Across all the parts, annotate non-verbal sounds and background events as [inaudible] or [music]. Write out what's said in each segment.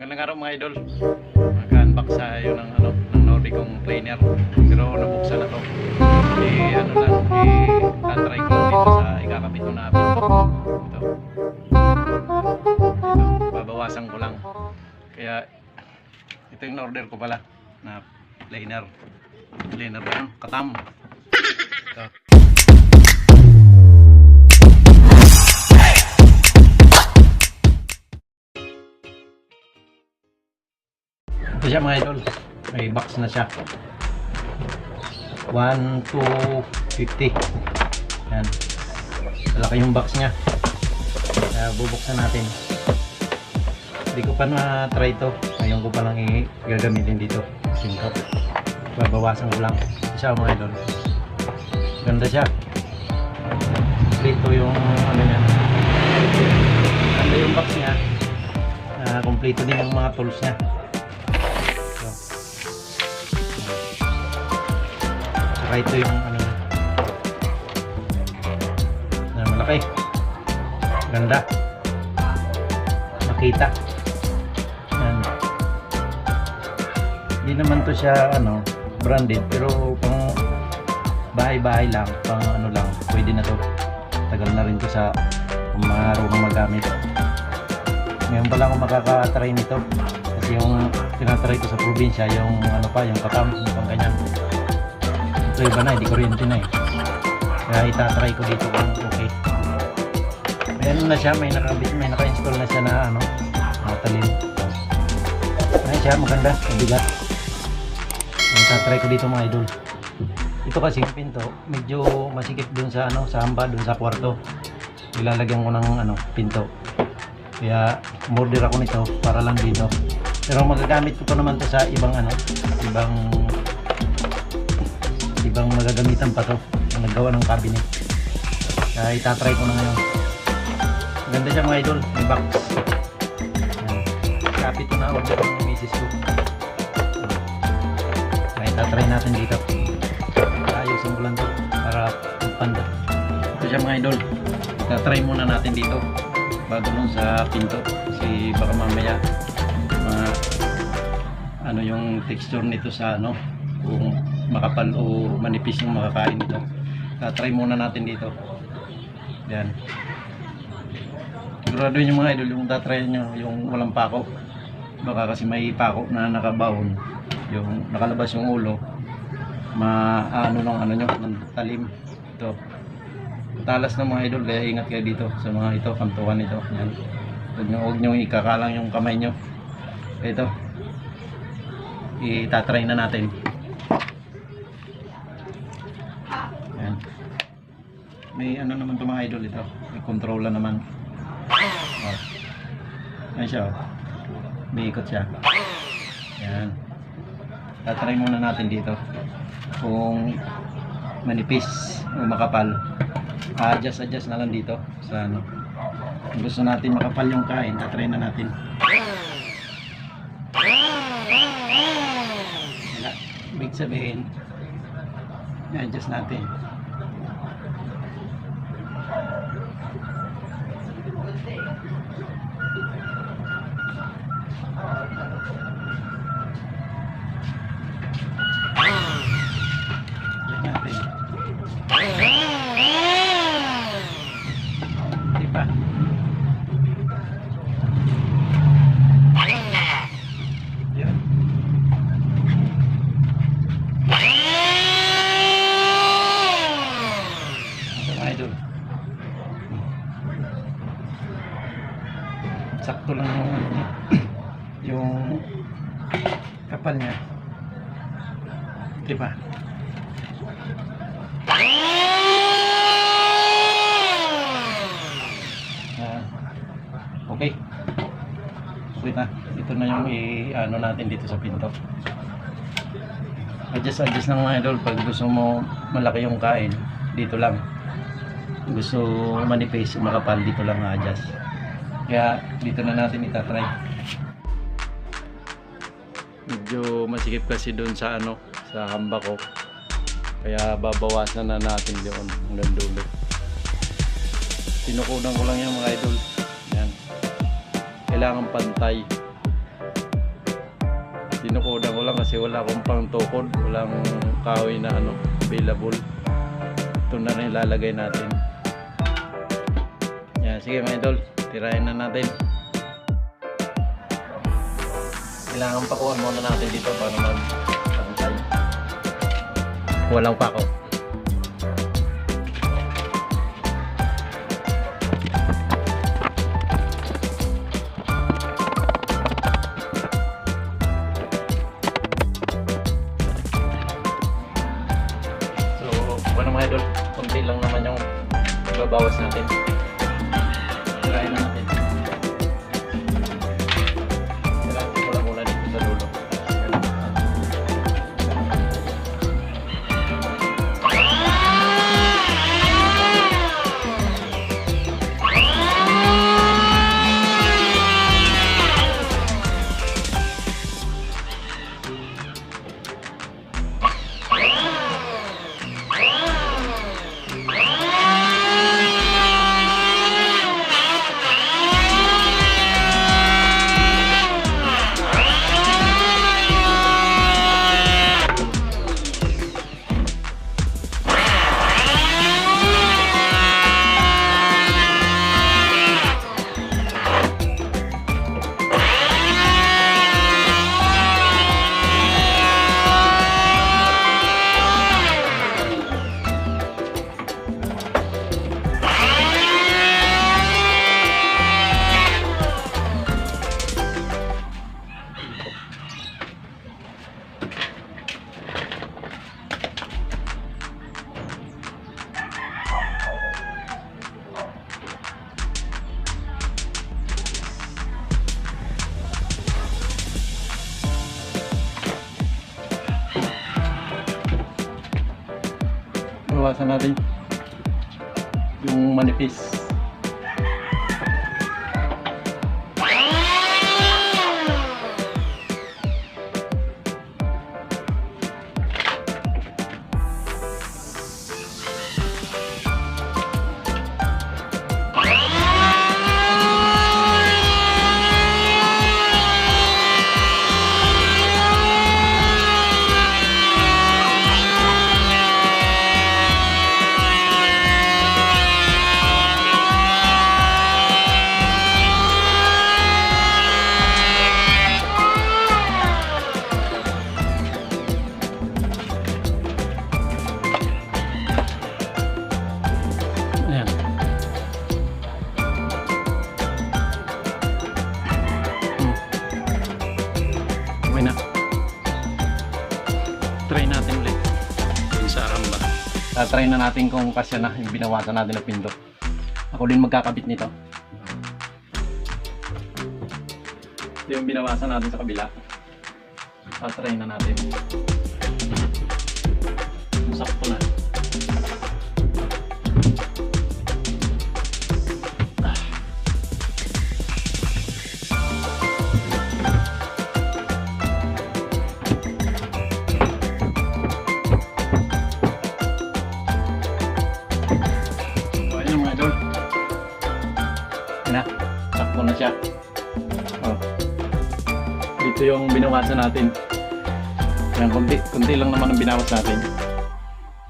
Magandang araw mga idol. Mag-unbox tayo ng ano, ng Nordicong planer. Pero nabuksan na to. Eh ano lang, eh tatry ko dito sa ikakabit ko na app. Ito. Ito. Babawasan ko lang. Kaya ito yung order ko pala na planer. Planer ba? Katam. Ito. Ito siya mga idol. May box na siya. 1 to 50. Yan. Malaki yung box niya. Kaya bubuksan natin. Hindi ko pa na-try to. Ngayon ko pa lang gagamitin dito. Sinto. Babawasan ko lang. Siya mga idol. Ganda siya. Dito yung ano niya. Ganda yung box niya. Ah, kompleto din yung mga tools niya. Saka ito yung ano. Na malaki. Ganda. Makita. Yan. Hindi naman to siya ano, branded pero pang bahay-bahay lang, pang ano lang, pwede na to. Tagal na rin to sa marunong magamit. Ngayon pa lang ako makaka-try nito. Kasi yung tinatry ko sa probinsya, yung ano pa, yung katam, yung pang ganyan. Iba na, hindi kuryente na eh. Kaya itatry ko dito kung okay. May ano na siya, may nakabit, may naka-install na siya na ano, nakatalin. Ayan siya, maganda, mabigat. Ang tatry ko dito mga idol. Ito kasi yung pinto, medyo masikip dun sa ano, sa hamba, dun sa kwarto. Ilalagyan ko ng ano, pinto. Kaya umorder ako nito para lang dito. Pero magagamit ko pa naman to sa ibang ano, ibang ibang magagamitan pa to. Ang naggawa ng cabinet. Kaya itatry ko na ngayon. Ganda siya mga idol, may box. Kapit ko na order ng misis ko. Kaya itatry natin dito. Ayusin ko lang to para panda. Ito siya mga idol. Itatry muna natin dito bago nun sa pinto kasi baka mamaya ma ano yung texture nito sa ano kung makapal o manipis yung makakain nito. Try muna natin dito. Yan. Siguraduhin yung mga idol yung tatry nyo yung walang pako. Baka kasi may pako na nakabawon yung nakalabas yung ulo ma ano nung ano nyo ng talim. Ito. Talas ng mga idol kaya ingat kayo dito sa mga ito kantuan ito yan. Huwag nyo, huwag nyo ikakalang yung kamay nyo. Ito. Itatry na natin yan may ano naman to mga idol ito. May controller naman. Oh. yan siya oh. may ikot siya. Yan tatry muna natin dito kung manipis o makapal. Adjust adjust na lang dito sa ano. Kung gusto natin makapal yung kain tatry na natin. Wala. Big sabihin i-adjust natin Adjust natin Di pa. Yan. Ito mga idol. Sakto lang yung ano [clears throat] yung kapal niya. Di ba? Ah, okay. Okay na. Ito na yung i-ano natin dito sa pinto. Adjust adjust lang mga idol pag gusto mo malaki yung kain dito lang. Gusto manipis makapal dito lang adjust. Kaya dito na natin itatry. Medyo masikip kasi doon sa ano sa hamba ko. Kaya babawasan na natin doon hanggang dulo. Sinukunan ko lang yung mga idol. Yan. Kailangan pantay. Tinukudan ko lang kasi wala akong pang tukod. Walang kahoy na ano, available. Ito na rin ilalagay natin. Yan, sige mga idol. Tirahin na natin. Kailangan pakuhan muna natin dito para mag pantay. Walang pako. So, ano mga idol, konti lang naman yung babawas natin. Iwasan natin yung manipis. Sa aramba. Tatry na natin kung kasya na yung binawasan natin na pindot. Ako din magkakabit nito. Ito yung binawasan natin sa kabila. Tatry na natin. Sakto na. Oh. Dito yung binawasan natin. Yan, konti, konti lang naman ang binawas natin.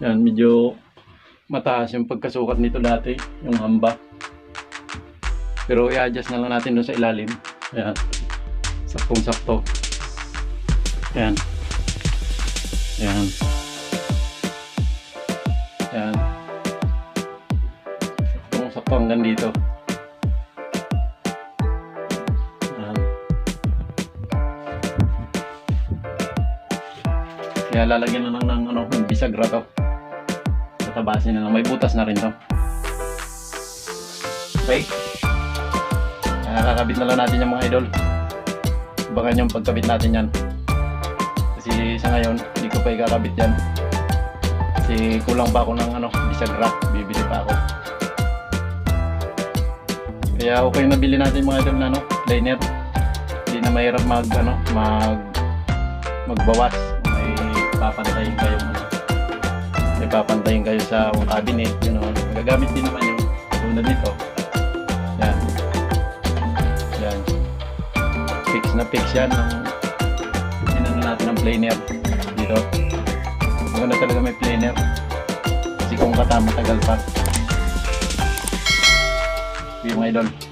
Yan, medyo mataas yung pagkasukat nito dati, yung hamba. Pero i-adjust na lang natin doon sa ilalim. Ayan. Saktong sakto. Ayan. Ayan. Ayan. Saktong sakto hanggang dito. Kaya lalagyan na lang ng ano, bisagra to. Tatabasin na lang. May butas na rin to. Okay. Kaya kakabit na lang natin yung mga idol. Baka yung pagkabit natin yan. Kasi sa ngayon, hindi ko pa ikakabit yan. Kasi kulang pa ako ng ano, bisagra. Bibili pa ako. Kaya okay na bili natin mga idol na ano, liner. Hindi na mahirap mag ano, mag magbawas. Papantayin kayo ano. Papantayin kayo sa cabinet, you know. Magagamit din naman yung tulad nito. Yan. Yan. Fix na fix yan ng planer dito. Maganda talaga may planer. Kasi kung kata matagal pa. Yung idol.